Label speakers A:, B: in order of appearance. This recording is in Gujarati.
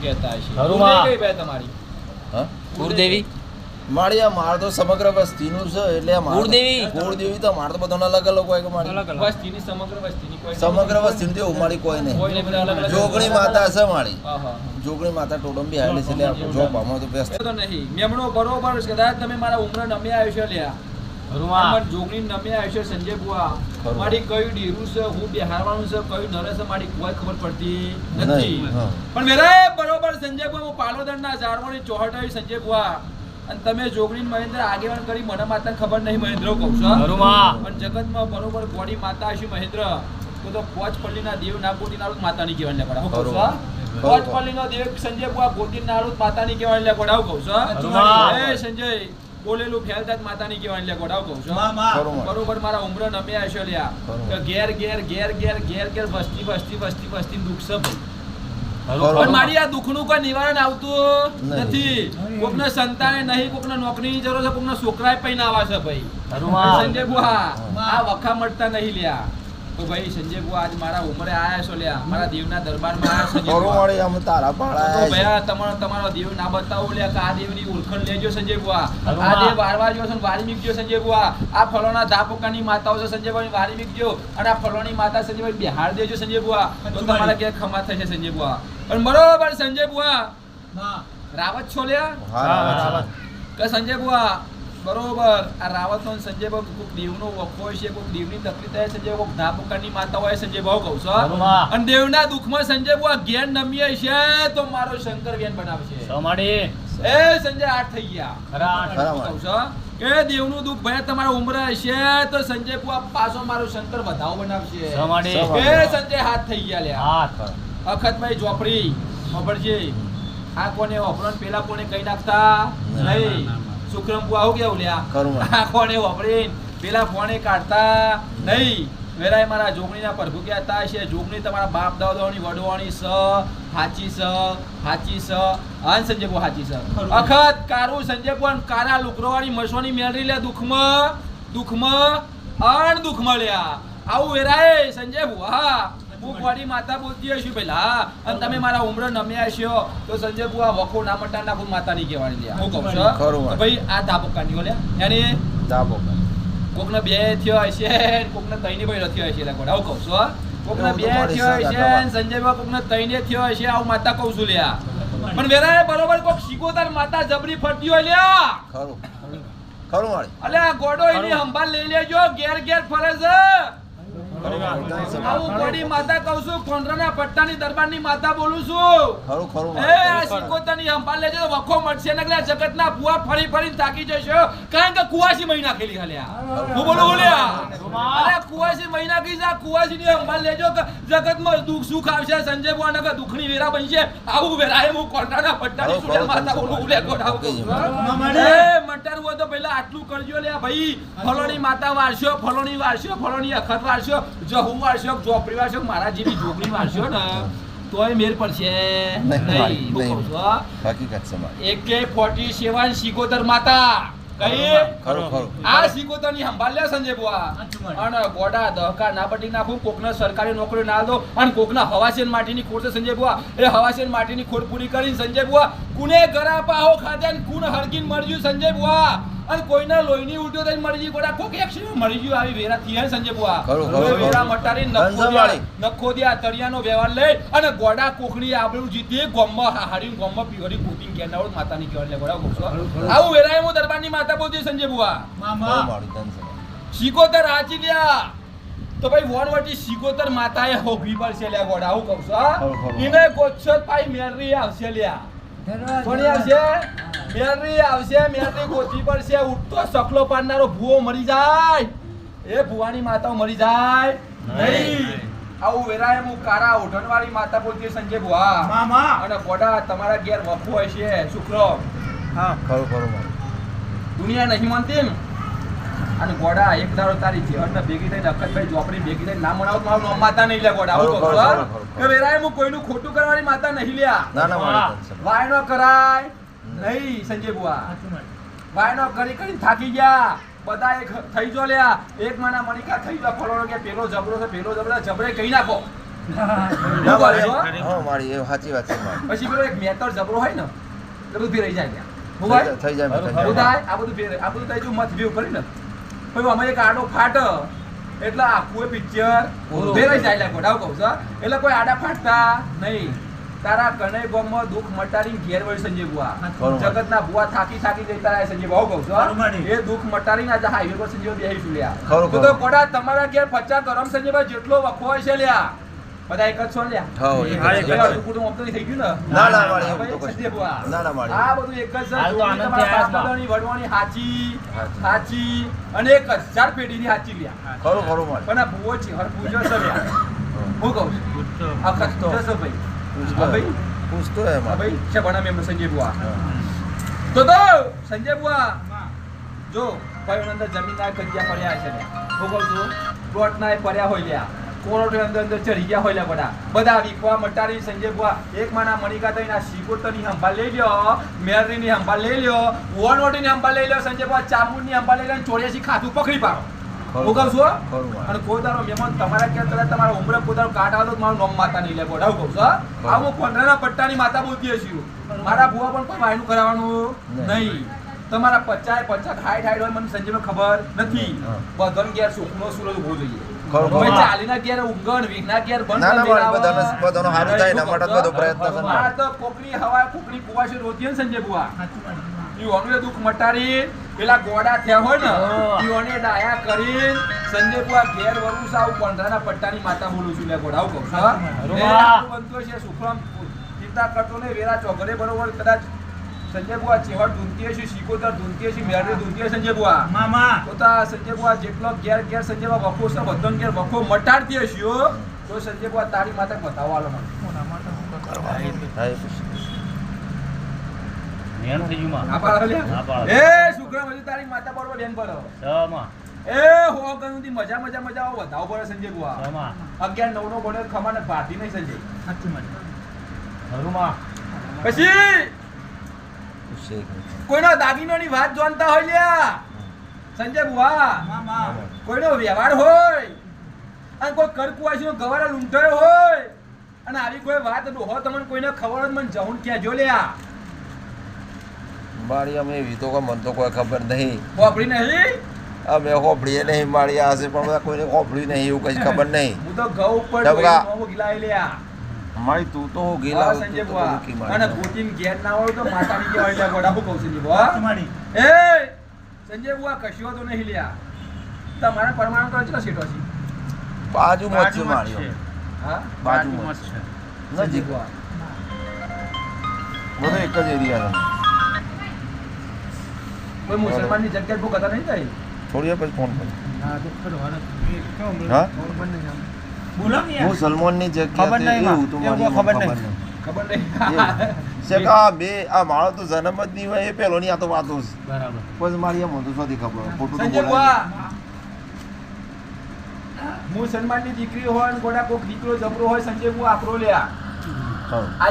A: કહેતા હશે.
B: ખરું
A: કુળદેવી
B: માં.
A: કઈ ભાઈ તમારી.
C: હા?
B: કુળદેવી?
C: માળી આ માળ તો સમગ્ર વસ્તીનું છે એટલે આ માળ તો-
B: કુળદેવી?
C: કુળદેવી તો માળ તો બધાને અલગ અલગ હોય કે માળી
A: વસ્તીની સમગ્ર વસ્તીની કોઈ
C: સમગ્ર વસ્તીનું તો એવું કોઈ નહીં.
A: કોઈને બધા અલગ અલગ
C: જોગણી માતા છે માળી
A: હા, હા.
C: જોગણી માતા ટોટમ બી આવેલી છે એટલે આ જો તો બેસ્ટ
A: તો નહીં. મેમણો બરોબર છે. કદાચ તમે મારા ઉમરા નમે આવ્યો છે લ્યા જોગણી નમે આવ્યો છે સંજય બુઆ. મારી કયું ડીરું છે હું બિહારવાનું છે કયું નરે છે મારી કોઈ ખબર પડતી નથી. પણ મેરા બરોબર સંજય બુઆ હું પાલોદરના ઝાડવાની ચોહટાવી સંજય બુઆ. અને તમે જોગણી મહેન્દ્ર આગેવાન કરી મને માતા ખબર નહીં મહેન્દ્ર કહું છું પણ જગતમાં બરોબર ગોડી માતા હશે મહેન્દ્ર તો તો પોચ પલ્લીના દેવ ના ગોતી નાળું માતાની કહેવાય લે હું કહું છું હા? પોચ પલ્લીનો દેવ સંજય બુઆ ગોટી નાળું માતાની કહેવાય લે ગોડાવ કહું છું હા? સંજય બોલેલું ફેલતા જ માતાની કહેવાય લે ગોડાવ કહું છું બરોબર. મારા ઉમર નમે આશો લ્યા કે ઘેર ઘેર ઘેર ઘેર ઘેર ઘેર વસ્તી વસ્તી વસ્તી વસ્તી દુઃખ છે પણ મારી આ દુઃખનું કોઈ નિવારણ આવતું. નથી. કોકને સંતાને નહીં કોકને નોકરીની જરૂર છે કોકને છોકરાએ આવા છે ભાઈ. સંજય બુહા આ વખા મળતા નહીં લ્યા. તો ભાઈ સંજય બુઆ આજ મારા ઉમરે આયા છો લ્યા. મારા દેવના દરબારમાં આયા સંજય
C: ખરું
A: બુઆ.
C: માળી તારા પાડા
A: ભાઈ આ તમારો તમારો દેવ ના બતાવો લ્યા કે દેવની ઓળખાણ લેજો સંજય બુઆ. આ દેવ વારવા જો છે ને વારી સંજય બુઆ. આ ફલોના ધાપોકાની માતાઓ છે સંજયભાઈ વારી મીકજો. અને આ ફલોની માતા સંજયભાઈ બિહાર દેજો સંજય બુઆ. તો તમારા કે ખમા થશે સંજય બુઆ. પણ બરોબર સંજય બુઆ. રાવત છો લ્યા?
C: હા રાવત.
A: કે સંજય બુઆ બરોબર. આ રાવત નો સંજય બાબુ કોઈક દેવનો વખો હોય છે કોઈક દેવની તકલીફ થાય સંજય કોઈક ધાપકાની માતા હોય સંજય બાબુ કહું છું. અને દેવના દુઃખમાં સંજય બુઆ ઘેર નમીએ છે તો મારો શંકર વેન બનાવશે.
B: સમાડી
A: એ સંજય આઠ થઈ ગયા.
B: ખરા.
A: કહું છું કે દેવનું દુઃખ ભયા તમારા ઉમરે હશે તો સંજય બુઆ પાછો મારો શંકર વધાવ બનાવશે.
B: સમાડી.
A: એ સંજય હાથ થઈ ગયા લે
B: હાથ.
A: અખતભાઈ જોપડી ખબરજી આ કોને વાપરો પેલા કોને કહી નાખતા? નહીં. શુક્રમ બુઆ આવું કેવું લ્યા આ પેલા ફોને કાઢતા નહીં. વેરાય મારા જોગણીના પ્રભુ કહેતા છે જોગણી તમારા બાપ દાદાઓની વડવાણી સ હાચી સ હાચી સ. અન સંજય બુઆ હાચી સ. અખત કારું સંજય ને કારા લુકરોવાળી મસવાની મેળવી લે દુઃખમાં દુઃખમાં અણ દુઃખમાં લ્યા. આવું વેરાય સંજય બુઆ હું. ગોડી માતા બોલતી હશું પેલા અને તમે મારા ઉમરો નમ્યા છો તો સંજય બુઆ વખો ના મટા નાખું માતા ની કહેવાની લ્યા હું કહું છું ભાઈ આ ધાબોકા ની એને
C: ધાબોકા.
A: કોકને બે થયો હશે કોકને ત્રણે ભાઈ રથ્યો હશે એટલે ગોડા આવું કહું છું હો. કોકને બે થયો હશે. સંજયભાઈ કોકને ત્રણે થયો હશે આવું માતા કહું છું લ્યા. પણ વેરા બરોબર કોક શીખોતર માતા જબરી ફરતી હોય લ્યા.
C: ખરું. ખરું
A: અલે ગોડો એની સંભાળ લઈ લેજો ઘેર ઘેર ફરે છે.
C: ખરું માળી.
A: માતા કહું છું કોંડરાના પટ્ટાની દરબારની માતા બોલું છું.
C: ખરું ખરું.
A: એ આ સિકોતરની સંભાળ લેજો વખો મળશે ને એટલે જગતના ભુવા ફરી ફરીને થાકી જશો. કારણ કે કુવાસી મહિના ખેલી ખાલ્યા હું બોલું બોલ્યા અરે કુવાસી મહિના કી જા કુવાસીની સંભાળ લેજો જગતમાં દુઃખ સુખ આવશે સંજય બુઆ નગર દુઃખની વેરા બનશે. આવું વેરાએ હું કોંડાના પટ્ટાની સુડે માતા બોલું
C: ખરું.
A: લે એ મટારું હોય તો પહેલા આટલું કરજો લે ભાઈ. ફલોની માતા વારશો ફલોની વારશો ફલોની અખત વારશો. જહુ વારશો ચોપડી વારશો મારા જેવી જોગણી વારશો ને તોય મેર પડશે.
C: નહીં,
A: હું હા.
C: હકીકત છે માળી.
A: AK 47 સિકોતર માતા. કઈ?
C: ખરું ખરું
A: આ સિકોતરની સંભાળ લે સંજય બુઆ. અને ગોડા દહકા ના બટી નાખું કોકને સરકારી નોકરી ના દો. અને કોકના હવાસેન માટીની ખોડ છે સંજય બુઆ. એ હવાસેન માટીની ખોટ પૂરી કરીને સંજય બુઆ કુને ગરા પાહો ખાધે ને કુન હરગીન મરજ્યું સંજય બુઆ? અને કોઈના લોહીની ઉલટો થઈને મરી ગઈ ગોડા કોક એક્સિડન્ટ મરી ગયું. આવી વેરા થી સંજય બુઆ. વેરા. મટારી
C: ધનસંભાળી.
A: નખોદિયા તળિયાનો વ્યવહાર લઈ અને ગોડા કોકડી આપણું જીતી ગોમમાં હાડી ગોમમાં પીવરી કે ગેંડાવડ માતાની કહેવાય ગોડા ગોસો આવું વેરાય હું દરબારની માતા બોલતી સંજય બુઆ.
C: મામા.
A: શીકોતર હાચી લ્યા. તો ભાઈ વણવટી શીકોતર માતાએ હોભી પડશે લ્યા ગોડા. આવું કહું છું હા? ઈને ગોચ્છત પાઈ મેરરી આવશે લ્યા. કોની આવશે? મેરરી આવશે મેરરી ગોતી પડશે. ઉઠતો સકલો પાડનારો ભૂવો મરી જાય. એ ભુવાની માતાઓ મરી જાય. નહીં આવું વેરાય હું કારા ઓઢણવાળી માતા બોલતી સંજય ભુવા. અને ગોડા તમારા ઘેર વફુ હોય છે શુક્ર
C: હા ખરું ખરું
A: દુનિયા નહીં માનતી ને અને ગોડા એક ધારો તારી જીવનને ભેગી થઈને અખતભાઈ ચોપડી ભેગી થઈને નામ મનાવું મારું નામ માતા નહીં લે ગોડા. આવું. કે વેરાય હું કોઈનું ખોટું કરવાની માતા નહીં લ્યા.
C: ના ના
A: કરાય. નહીં સંજય બુઆ વાયનો કરી કરીને થાકી ગયા. બધા એક થઈ જો લ્યા. એક માના મણિકા થઈ જો ફળો કે પેલો જબરો છે પેલો જબરો જબરે કહી નાખો. હું કહું છું?
C: હા. મારી એ સાચી વાત છે મારી.
A: પછી પેલો એક મેટર જબરો હોય ને એટલે બધું? જાય-
C: થઈ જાય
A: આ બધું ભેરે આ બધું થાય જો મત વ્યૂ કરીને. પછી અમે એક આડો ફાટ એટલે આખું પિક્ચર. ભેરાઈ જાય ગોડાવ કહું છું એટલે કોઈ આડા ફાટતા નહીં. તારા કનૈ ગોમમાં દુઃખ મટાડી ઘેર વળી સંજય બુઆ. જગતના બુઆ થાકી થાકી જતા રહે સંજય બહુ કહું છું એ દુઃખ મટાડીને આજે હાઈવે પર સંજય બેહી છું લ્યા. તો તો કોડા તમારા ઘેર પચાસ ગરમ સંજયભાઈ જેટલો વખો હોય છે લ્યા. બધા એક જ છો ને લ્યા
C: એક
A: કુટુંબ થઈ ગયું. સંજય બુઆ. આ બધું એક જ છે. વડવાની હાચી
C: હાચી.
A: અને એક હજાર પેઢીની હાચી લ્યા.
C: ખરું ખરું
A: પણ આ ભૂવો છે હર પૂજો છે લ્યા. હું. કહું છું. આ ખત પૂજો છે ભાઈ.
C: પૂછતો
A: હા, ભાઈ.
C: પૂછતો હે
A: ભાઈ. છે ભણા સંજય બુઆ. તો તો સંજય બુઆ. જો ભાઈ અંદર જમીનના કજિયા પડ્યા છે પડ્યા હોય લ્યા કોરોટે અંદર અંદર ચડી ગયા હોય બધા. બધા વિકવા મટારી સંજય બુઆ. એક માના મણિકા થઈને આ ની સંભાળ લઈ લ્યો મેરરીની સંભાળ લઈ લ્યો વોનવટીની સંભાળ લઈ લ્યો સંજય બુઆ ચામુંડની સંભાળ લઈ લ્યો ચોર્યાસી ખાતું પકડી પાડો. હું છું અને કોઈ મહેમાન તમારા ક્યાં કદાચ તમારા ઉમરે પોતાનું કાટ આવે તો મારું નામ માતા નહીં લે બોડા હું કહું છું હા? આ હું પટ્ટાની માતા બોલતી હશું મારા ભુવા પણ કોઈ વાયનું કરાવવાનું
C: નહીં.
A: તમારા પચાય પચાસ હાઈટ હાઈટ હોય મને સંજયમાં ખબર નથી. બધન ગેર સુખનો સૂરજ ઊભો જોઈએ. ચાલીના ઘેર ઊંઘણ વીઘના ઘેર બંધ
C: ના, ના,
A: કરી
C: બધાનો- બધાનો થાય એના માટે બધો પ્રયત્ન છે. ને.
A: તો કોકની હવા કોકની કુવાસી રોતી સંજય બુઆ ઈઓનું દુઃખ મટાડી પેલા ગોડા થયા હોય ને. ઈઓને ડાયા કરી સંજય કુવા ઘેર વરું સાવ આવું પંડરાના પટ્ટાની માતા બોલું છું લે ગોડા કહું છું હા? બનતું હશે સુખરામ ચિંતા કરતો ને વેરા ચોગરે બરોબર કદાચ સંજય બુઆ ચેહટ ધૂનતી છે શીકોતર ધૂનતી છે મેરડે હશે સંજય બુઆ
B: મામા
A: પોતા સંજય બુઆ જેટલો ઘેર ઘેર સંજય બુઆ વખો છે બધો ઘેર વખો મટાડતી હશે તો સંજય બુઆ તારી માતા બતાવવા આલો મને.
C: હા, પૂછ.
B: થઈ ગયું માં.
A: ના પાડો લે.
B: ના પાડો.
A: એ શુક્ર મજુ તારી માતા બરોબર બેન પડો
B: છમાં
A: એ હો ગણુથી મજા મજા મજા આવો વધાવ પડે સંજય બુઆ.
B: છમાં
A: અગિયાર નવ નો ભણ્યો ખમા ને ભારતી નહીં સંજય.
B: સાચું
A: પછી
C: પૂછશે એક મિનિટ.
A: કોઈનો દાગીનોની વાત જાણતા હોય લ્યા. સંજય બુઆ કોઈનો વ્યવહાર હોય અને કોઈ કરકુવાસીનો ગવારા લૂંટાયો હોય અને આવી કોઈ વાત ડોહો તમને કોઈને ખબર જ મને જવું જો લ્યા.
C: મારી અમે એવી તો કોઈ મને તો કોઈ ખબર નહીં.
A: ખોપડી નહીં?
C: અમે ખોપડીએ નહીં મારી આ પણ કોઈને ખોપડી નહીં એવું કઈ ખબર નહીં.
A: હું તો ઘઉં ઉપર ગિલાઈ લ્યા.
C: મારી તું તો ગેલા
A: સંજય
C: તો
A: બુઆ.
C: મારી.
A: અને ગોતીને ઘેર ના હોય તો માતાની કહેવાય લ્યા ગોડા હું કહું છું બુઆ
B: તમારી
A: એ સંજય બુઆ કશ્યો તો નહીં લ્યા. તમારા પરમાણુ તો કેટલો સીટો છે
C: બાજુ મત છે મારી
A: હા?
C: બાજુ મત
B: છે.
C: છે. નજીક.
A: બુઆ.
C: બધો એક જ એરિયા છે.
A: કોઈ મુસલમાનની જગ્યા ભૂખ હતા નહીં થાય?
C: થોડી પછી ફોન કર. હા. એવું તો
B: ખબર
C: ખબર
B: નહીં.
C: નહીં.
A: ખબર નહીં.
C: એવું. છે કે આ બે આ મારો તો જન્મ જ નહીં હોય એ પેલો ની આ તો વાતો છે.
B: બરાબર.
C: પછી મારી એમ હતું શોધી ખબર. ખોટું
A: મુસલમાનની દીકરી હોય ને ગોડા કોક દીકરો જબરો હોય સંજય હું આપરો લ્યા. આ